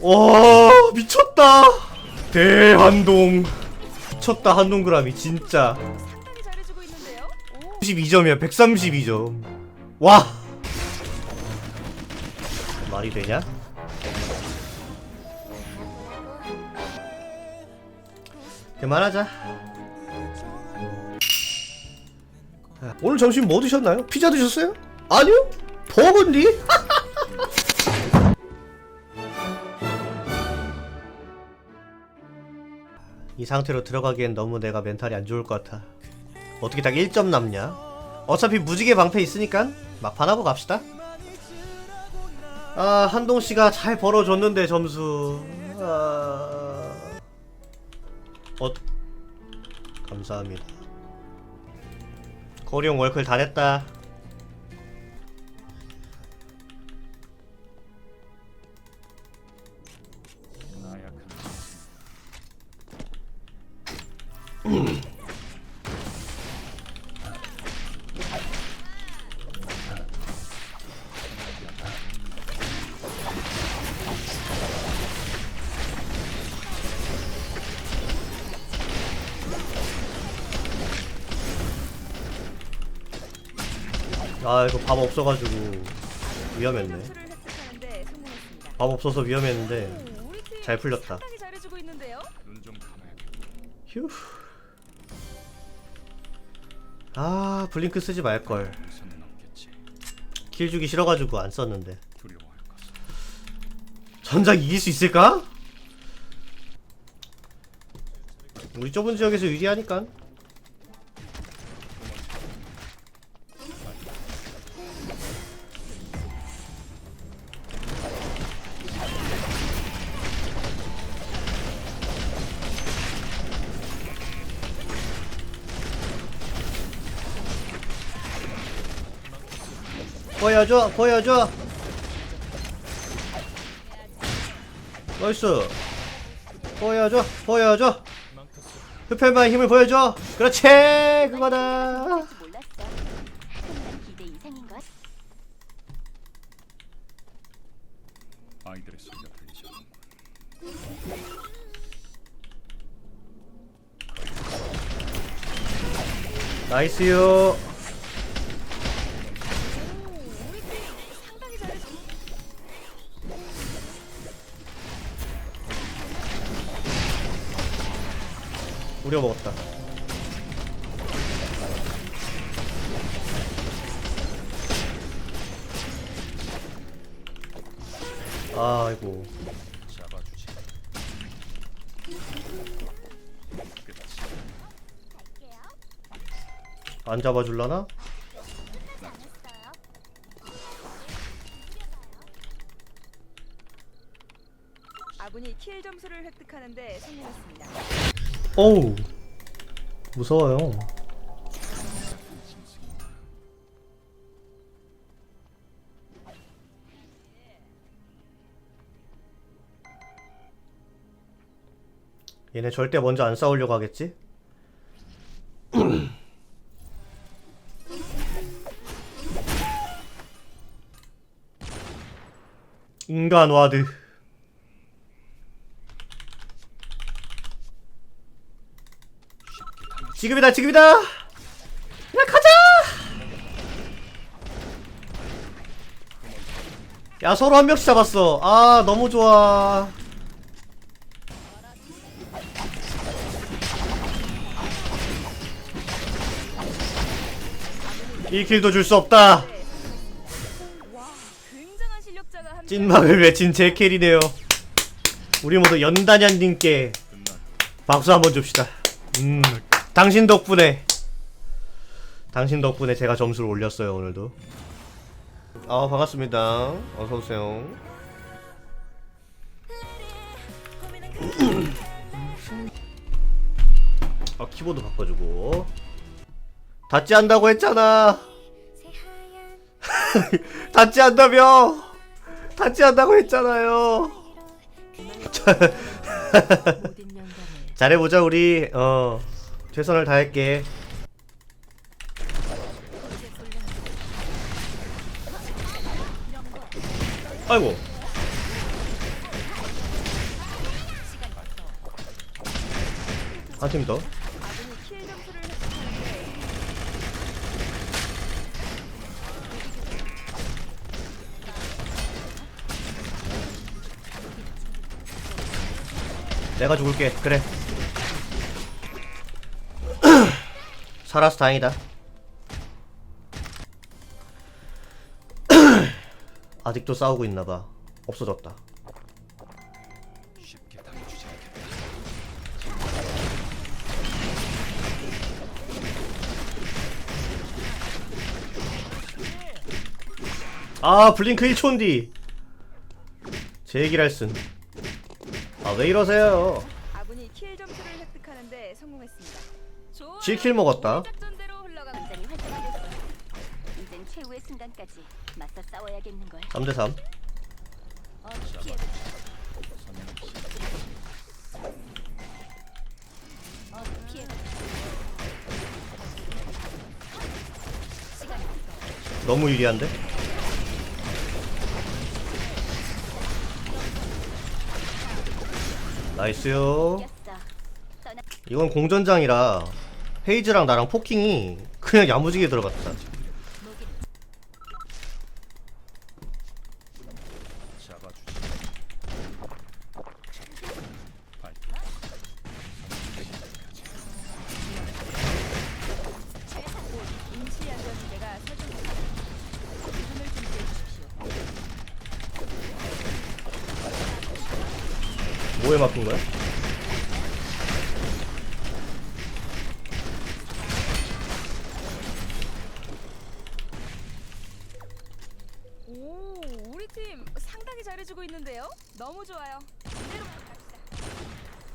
와 미쳤다. 대한동. 미쳤다 한동그라미 진짜. 상당히 잘해주고 있는데요. 오, 32점이야 132점. 와! 말이 되냐? 그만하자. 오늘 점심 뭐 드셨나요? 피자 드셨어요? 아니요? 버거인디 이 상태로 들어가기엔 너무 내가 멘탈이 안 좋을 것 같아 어떻게 딱 1점 남냐? 어차피 무지개 방패 있으니까 막판 하고 갑시다. 아 한동 씨가 잘 벌어줬는데 점수. 아... 어 감사합니다. 거리용 월클 다 냈다. 아 이거 밥 없어가지고 위험했네. 밥 없어서 위험했는데 잘 풀렸다. 휴. 아 블링크 쓰지 말걸. 킬 주기 싫어가지고 안 썼는데. 전작 이길 수 있을까? 우리 좁은 지역에서 유리하니까. 보여줘, 보여줘. 나이스. 보여줘, 보여줘. 흡혈마의 힘을 보여줘. 그렇지, 그거다. 아이들의 소리가. 나이스요. 우려 먹었다. 아이고. 안 잡아줄라나? 아군이 킬 점수를 획득하는데 성공했습니다. 어우. 무서워요. 얘네 절대 먼저 안 싸우려고 하겠지? 인간 와드. 지금이다 지금이다! 야 가자! 야 서로 한 명씩 잡았어. 아 너무 좋아. 이 킬도 줄 수 없다. 찐막을 외친 제 킬이네요. 우리 모두 연단현님께 박수 한번 줍시다. 음 당신 덕분에. 당신 덕분에 제가 점수를 올렸어요 오늘도. 아 반갑습니다. 어서오세요. 아 키보드 바꿔주고. 닫지 않다고 했잖아. 닫지 않다며. 닫지 않다고 했잖아요. 잘해보자 우리. 어 최선을 다할게. 아이고. 한 팀 더. 내가 죽을게. 그래. 살아서 다행이다. 아직도 싸우고 있나봐. 없어졌다. 아 블링크 1촌 뒤. 제 얘기를 할 쓴. 아왜 이러세요? 아군이 킬 점수를 획득하는데 성공했습니다. 좋아. 7킬 먹었다. 작전대로 흘러가고 전장이 활성화됐어. 이젠 최후의 순간까지 맞서 싸워야겠는 걸. 3대 3. 어, 피해. 어, 피해. 시간 없어. 너무 유리한데? 나이스요. 이겼어. 떠나. 이건 공전장이라 헤이즈랑 나랑 포킹이 그냥 야무지게 들어갔다. 목이 잡아주지. 발. 임시안전지대가 설정됩니다. 기준을 준비해 주십시오. 뭐에 막힌 거야? 오, 우리 팀 상당히 잘해주고 있는데요. 너무 좋아요. 이대로 갑시다.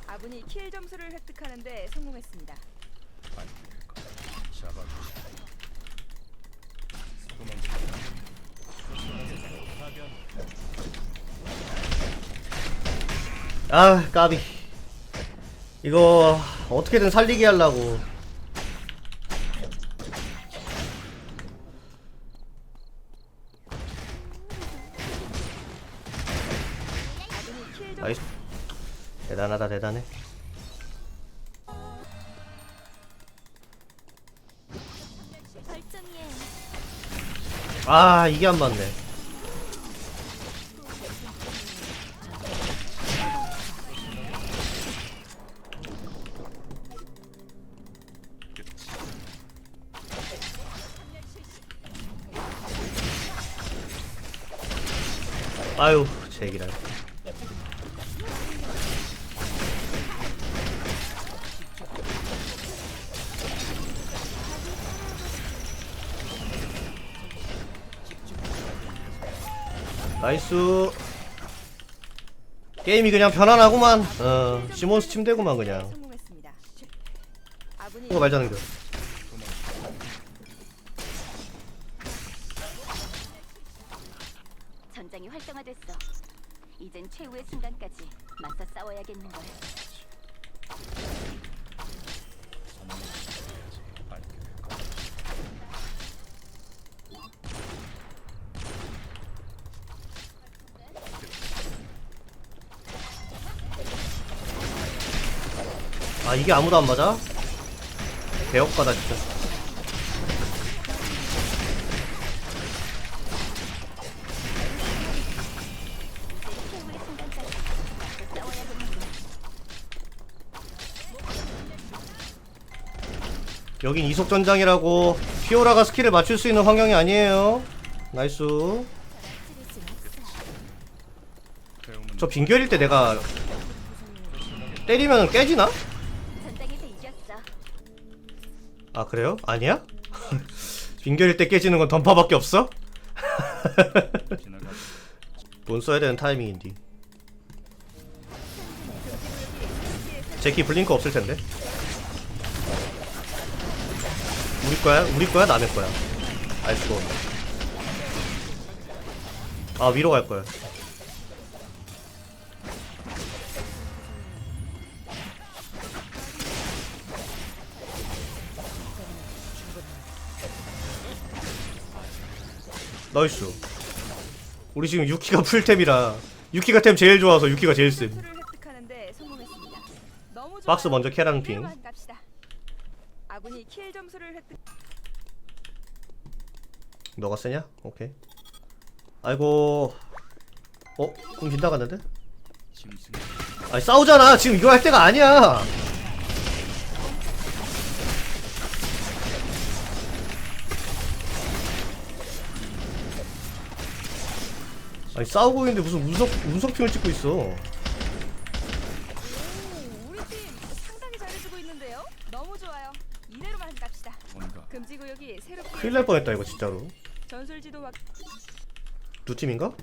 아군이 킬 점수를 획득하는데 성공했습니다. 발. 잡아주지. 도망쳐. 아 까비. 이거 어떻게든 살리게 하려고. 나이스. 대단하다 대단해. 아 이게 안 맞네. 아유 제기랄. 나이스. 게임이 그냥 편안하구만. 어 시몬스 침대구만 그냥. 이거 말자는 거. 전장이 활성화됐어. 이젠 최후의 순간까지 맞서 싸워야겠는 걸. 발. 아 이게 아무도 안 맞아? 개업가다 진짜. 여긴 이속 전장이라고 피오라가 스킬을 맞출 수 있는 환경이 아니에요. 나이스. 저 빈결일 때 내가 때리면 깨지나? 아 그래요? 아니야? 빈결일 때 깨지는 건 던파밖에 없어? 돈 써야 되는 타이밍인디. 제키 블링크 없을 텐데. 우리 거야? 우리 거야? 남의 거야? 알 수가 없네. 아 위로 갈 거야. 나이스. 우리 지금 유키가 풀템이라 유키가 템 제일 좋아서 유키가 제일 획득하는데 성공했습니다. 너무 박스 좋아요. 먼저 캐라는 핑. 킬 점수를 획득. 너가 쓰냐? 오케이. 아이고. 어? 좀 빗나갔는데? 아니 싸우잖아. 지금 이거 할 때가 아니야. 아니 싸우고 있는데 무슨 운석 운석핑을 찍고 있어. 오, 우리 팀 상당히 잘해주고 있는데요. 너무 좋아요. 이대로만 갑시다. 뭔가 금지 구역이 새롭게 큰일 날 뻔했다 이거 진짜로. 두 팀인가?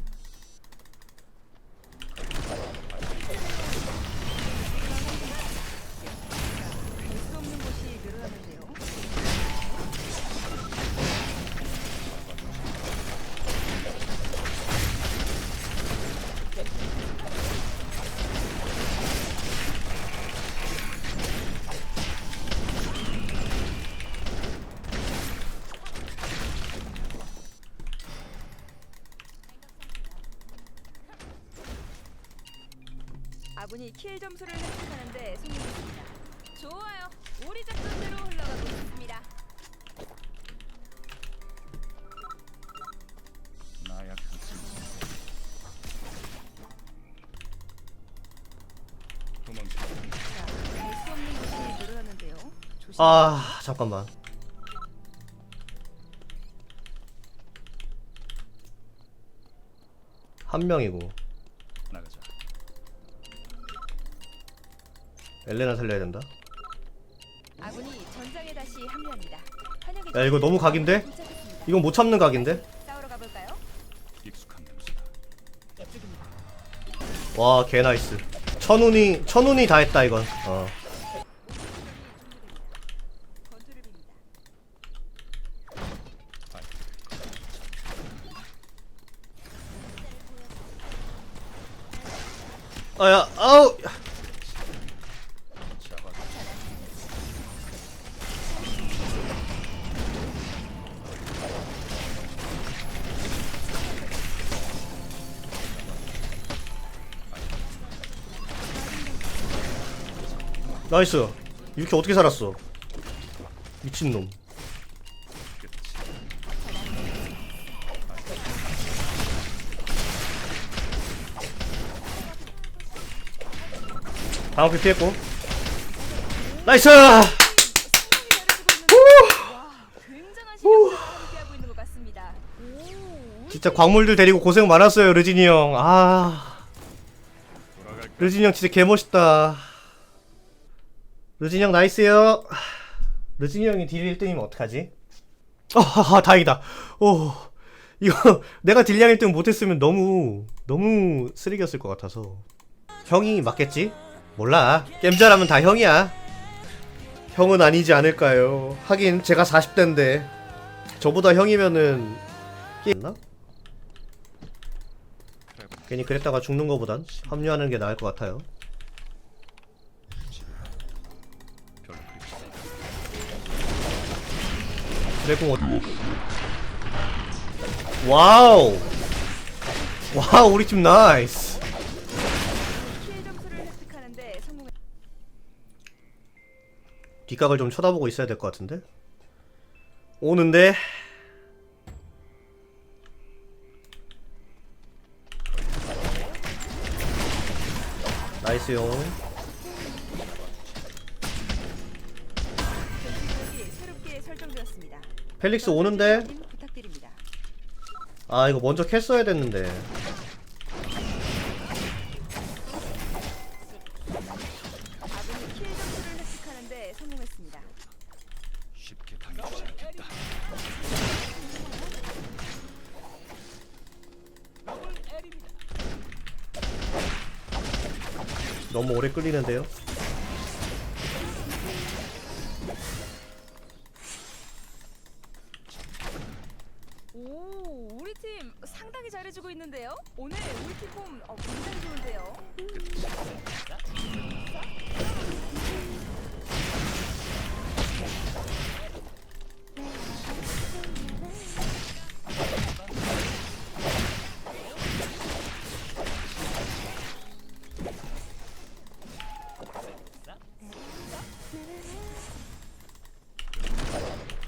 아군이 킬 점수를 획득하는데 성공했습니다. 좋아요. 우리 작전대로 흘러가고 있습니다. 나약한 도망쳐 없는 곳이. 조심. 아 잠깐만. 한 명이고 나가자 엘레나 살려야 된다. 아군이 전장에 다시 합류합니다. 야 이거 너무 각인데? 이건 못 참는 각인데? 싸우러 가볼까요? 익숙한 냄새다 이쪽입니다. 와개 나이스. 천운이 천운이 다 했다 이건. 어. 나이스. 이렇게 어떻게 살았어? 미친놈. 방어피 피했고. 나이스! 진짜 광물들 데리고 고생 많았어요, 르진이 형. 아, 돌아갈까 르진이 형 진짜 개멋있다. 르진이 형 나이스요. 르진이 형이 딜 1등이면 어떡하지? 아, 아, 다행이다. 오, 이거 내가 딜량 1등 못했으면 너무, 너무 쓰레기였을 것 같아서. 형이 맞겠지? 몰라. 게임 잘하면 다 형이야. 형은 아니지 않을까요? 하긴 제가 40대인데 저보다 형이면은 게임나? 괜히 그랬다가 죽는 거보단 합류하는 게 나을 것 같아요. 드래곤 어디? 와우! 와우, 우리 팀 나이스! 뒷각을 좀 쳐다보고 있어야 될 것 같은데? 오는데? 나이스용. 펠릭스 오는데? 아, 이거 먼저 캤어야 됐는데. 너무 오래 끌리는데요?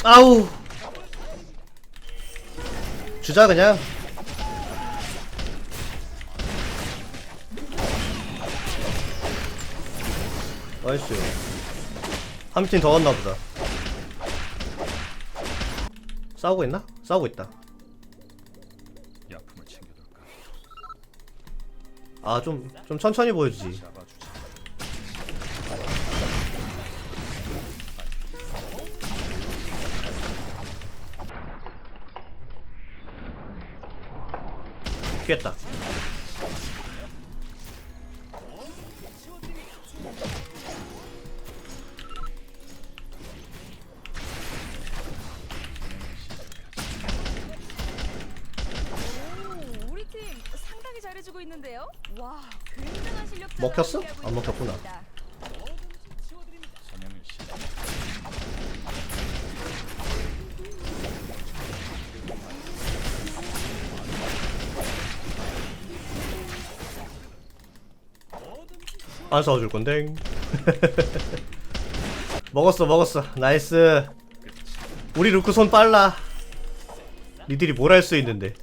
아우. 주자 그냥. 나이스. 한 팀더 왔나 보다. 싸우고 있나? 싸우고 있다. 챙겨둘까? 아좀좀 천천히 보여주지 피했다 안 싸워줄 건데. 먹었어 먹었어. 나이스. 우리 루크 손 빨라. 니들이 뭘 할 수 있는데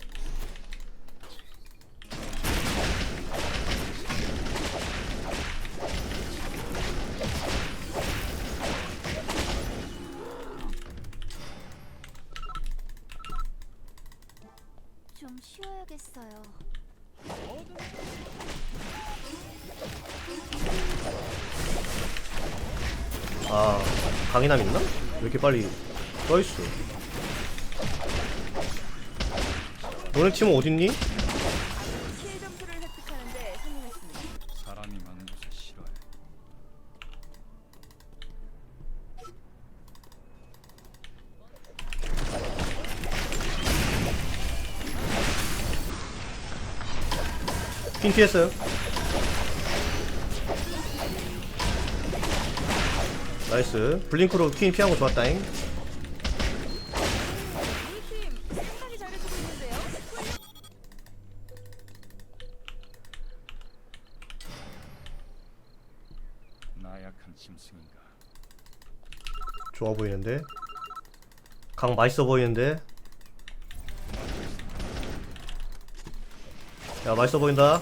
강인함 있나? 왜 이렇게 빨리 떠있어 너네 팀은 어딨니? 사람이 많은 곳을 싫어해. 핀 피했어요 나이스. 블링크로 퀸거 좋았다잉? 좋아 보이는데? 강 맛있어 보이는데? 야 맛있어 보인다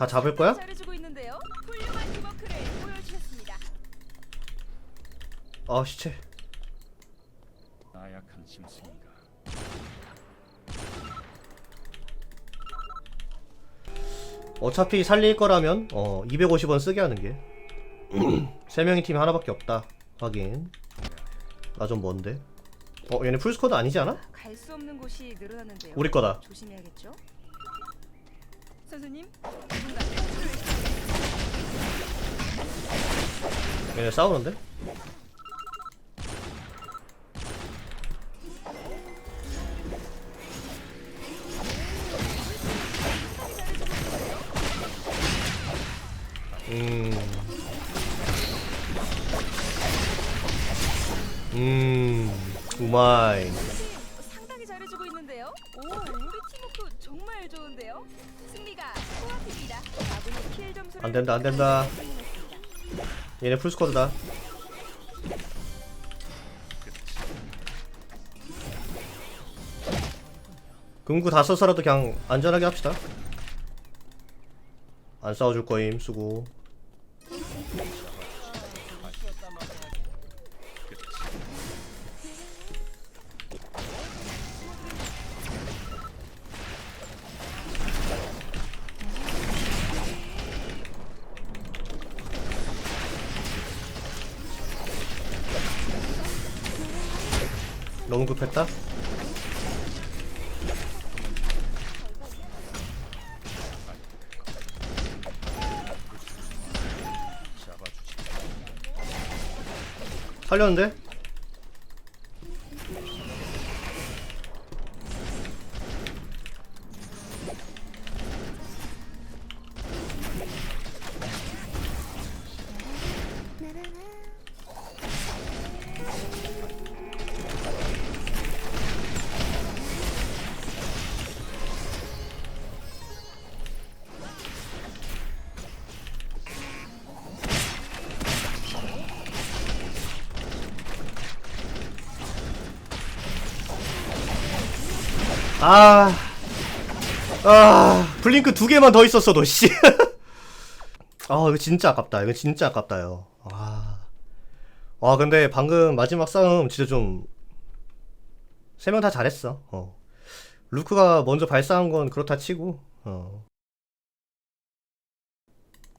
다 잡을 거야? 잘해주고 있는데요. 훌륭한 팀워크를 보여주셨습니다. 아 시체 나약한 짐승인가? 어차피 살릴 거라면 어 250원 쓰게 하는 게 3명이 팀이 하나밖에 없다 확인 나 좀 먼데 어 얘네 풀스쿼드 아니지 않아? 갈 수 없는 곳이 늘어났는데요. 우리 거다 조심해야겠죠. 선생님, 누군가 얘네 싸우는데? 음. 음. 우마이. 안 된다, 안 된다. 성공했습니다. 얘네 풀스쿼드다. 금구 다 써서라도 그냥 안전하게 합시다. 안 싸워줄 거임, 수고. 너무 급했다? 살렸는데? 아, 아, 블링크 두 개만 더 있었어도, 씨. 아, 이거 진짜 아깝다. 이거 진짜 아깝다요. 아. 와, 근데 방금 마지막 싸움 진짜 좀, 세 명 다 잘했어. 어. 루크가 먼저 발사한 건 그렇다 치고, 어.